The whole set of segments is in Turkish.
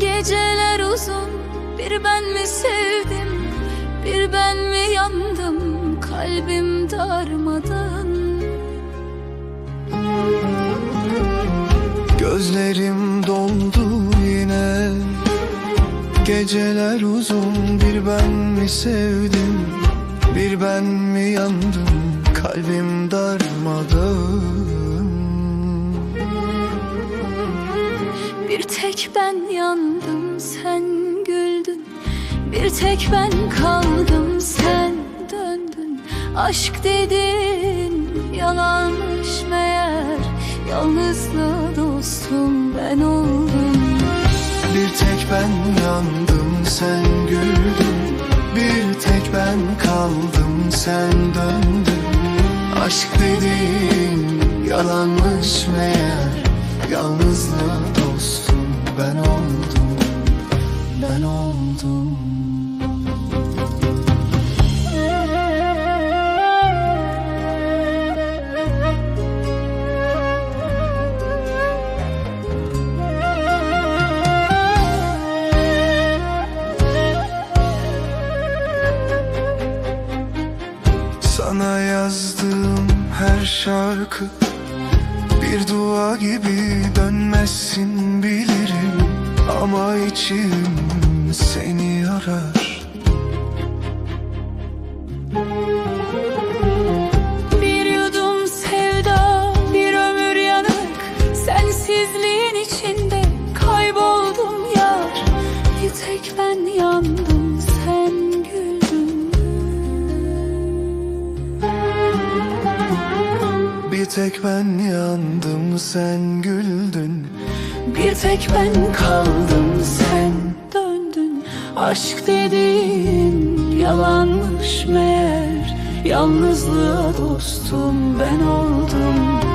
Geceler uzun bir ben mi sevdim Bir ben mi yandım kalbim darmadan Gözlerim doldu yine Geceler uzun bir ben mi sevdim Bir ben mi yandım kalbim darmadan Bir tek ben yandım sen güldün. Bir tek ben kaldım sen döndün. Aşk dedin yalanmış meğer. Yalnızlığa dostum ben oldum. Bir tek ben yandım sen güldün. Bir tek ben kaldım sen döndün. Aşk dediğin yalanmış meğer. Yalnızlığa dostum ben oldum Ben oldum. Sana yazdığım her şarkı Bir dua gibi dönmezsin bilirim Ama içim seni arar Bir yudum sevda, bir ömür yanık. Sensizliğin içinde kayboldum yar. Bir tek ben yandım, sen güldün. Bir tek ben yandım sen güldün tek ben kaldım, sen döndün. Aşk dediğin yalanmış meğer. Yalnızlığa dostum ben oldum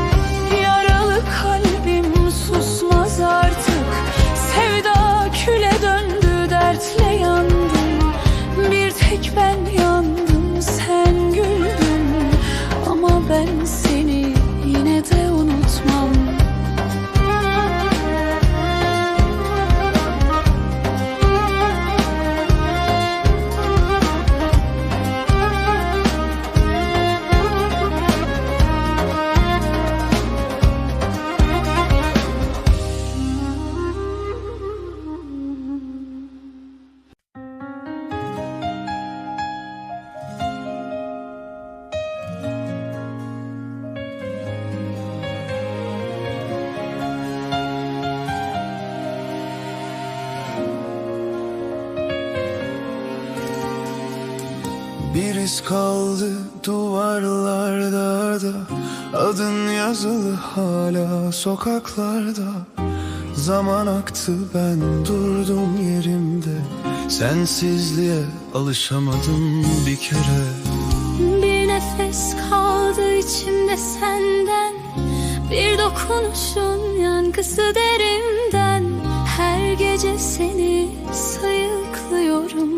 iz kaldı duvarlarda da Adın yazılı hala sokaklarda. Zaman aktı ben durdum yerimde. Sensizliğe alışamadım bir kere. Bir nefes kaldı içimde senden. Bir dokunuşun yankısı derimden. Her gece seni sayıklıyorum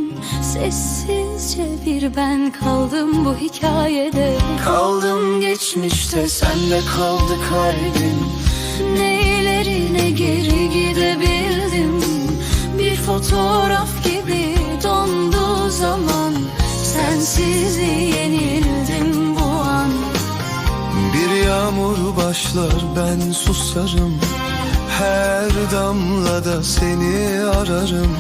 Sessizce bir ben kaldım bu hikayede. Kaldım geçmişte sende kaldı kalbim. Ne ileri ne geri gidebildim. Bir fotoğraf gibi dondu zaman. Sensizliğe yenildim bu an. Bir yağmur başlar ben susarım. Her damlada seni ararım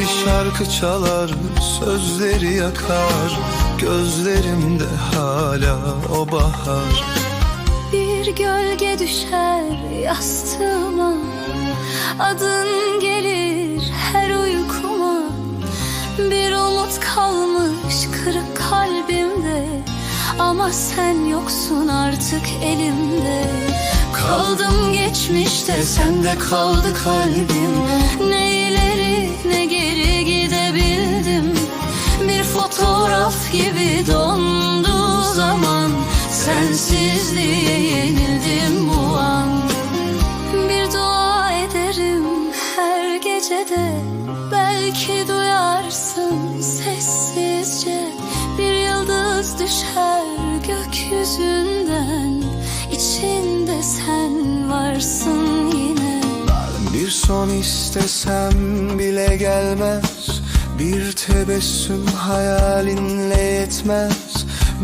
Bir şarkı çalar sözleri yakar. Gözlerimde hala o bahar. Bir gölge düşer yastığıma. Adın gelir her uykuma. Bir umut kalmış kırık kalbimde. Ama sen yoksun artık elimde. Kaldım geçmişte sende kaldı kalbim Sensizliğe yenildim bu an. Bir dua ederim her gecede. Belki duyarsın sessizce. Bir yıldız düşer gökyüzünden. İçinde sen varsın yine. Bir son istesem bile gelmez. Bir tebessüm hayalinle yetmez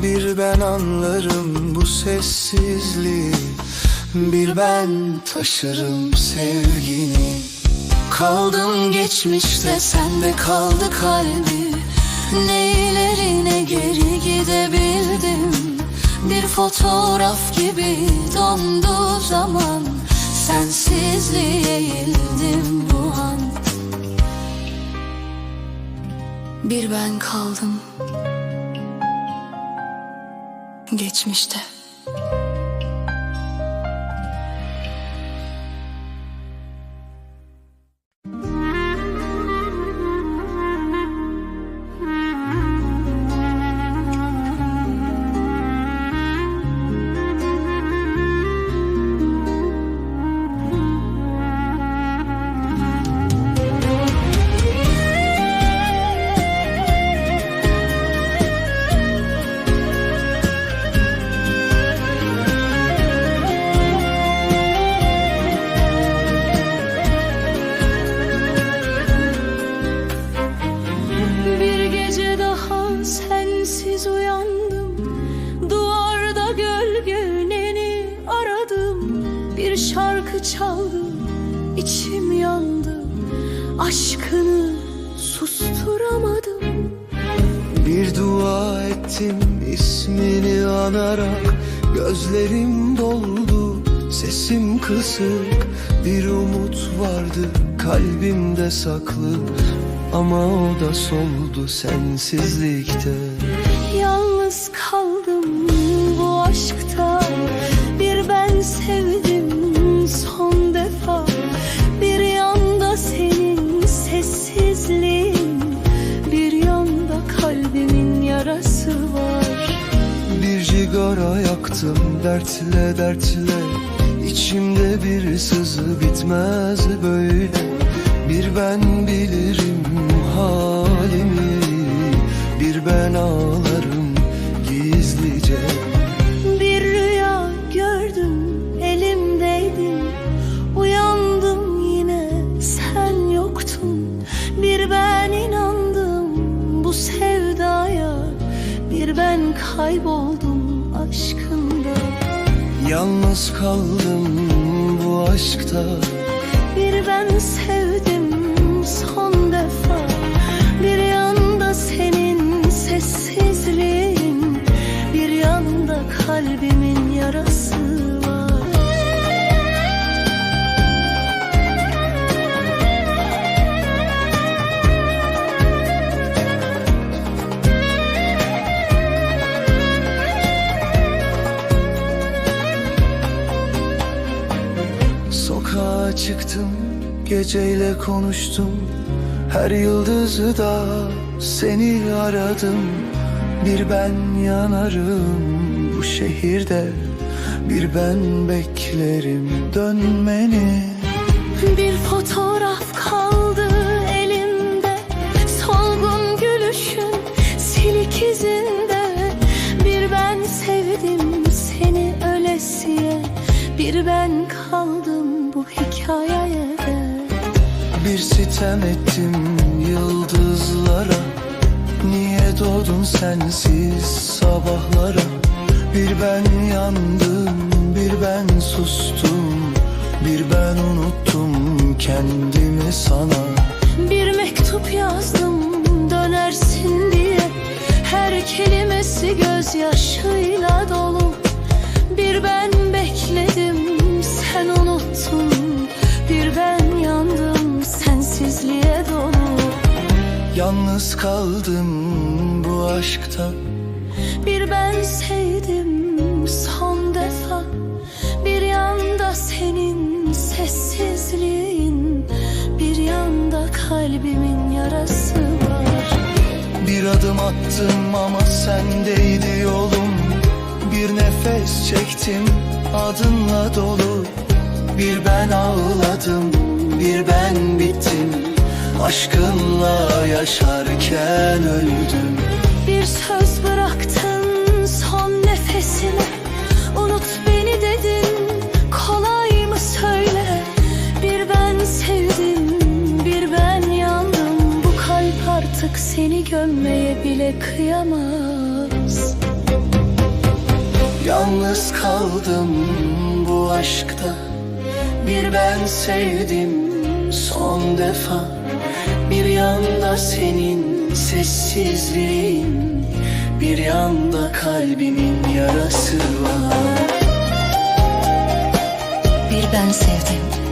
Bir ben anlarım bu sessizliği. Bir ben taşırım sevgini. Kaldım geçmişte sende kaldı kalbi. Ne ileri ne geri gidebildim? Bir fotoğraf gibi dondu zaman. Sensizliğe eğildim bu an. Bir ben kaldım Geçmişte ettim ismini anarak. Gözlerim doldu sesim kısık. Bir umut vardı kalbimde saklı Ama o da soldu sensizlikte. Yalnız kaldım bu aşkta. Bir ben sevdim yaktım dertle dertle İçimde bir sızı bitmez böyle. Bir ben bilirim halimi Bir ben ağlarım gizlice. Bir rüya gördüm elimdeydin Uyandım yine sen yoktun. Bir ben inandım bu sevdaya Bir ben kayboldum Yalnız kaldım bu aşkta. Bir ben sevdim son defa geceyle konuştum. Her yıldızı da seni aradım. Bir ben yanarım bu şehirde. Bir ben beklerim dönmeni. Bir fotoğraf kaldı elimde. Solgun gülüşün silik izinde Bir ben sevdim seni ölesiye. Bir ben kaldım bu hikayeye de Bir sitem ettim yıldızlara. Niye doğdun sensiz sabahlara? Bir ben yandım, bir ben sustum. Bir ben unuttum kendimi sana. Bir mektup yazdım dönersin diye. Her kelimesi gözyaşıyla dolu. Bir ben bekledim sen unuttun Yalnız kaldım bu aşkta. Bir ben sevdim son defa. Bir yanda senin sessizliğin. Bir yanda kalbimin yarası var. Bir adım attım ama sendeydi yolum. Bir nefes çektim adınla dolu. Bir ben ağladım, bir ben bittim Aşkınla yaşarken öldüm. Bir söz bıraktın son nefesime Unut beni dedin kolay mı söyle? Bir ben sevdim bir ben yandım. Bu kalp artık gömmeye bile kıyamaz. Yalnız kaldım bu aşkta. Bir ben sevdim son defa Bir yanda senin sessizliğin Bir yanda kalbimin yarası var. Bir ben sevdim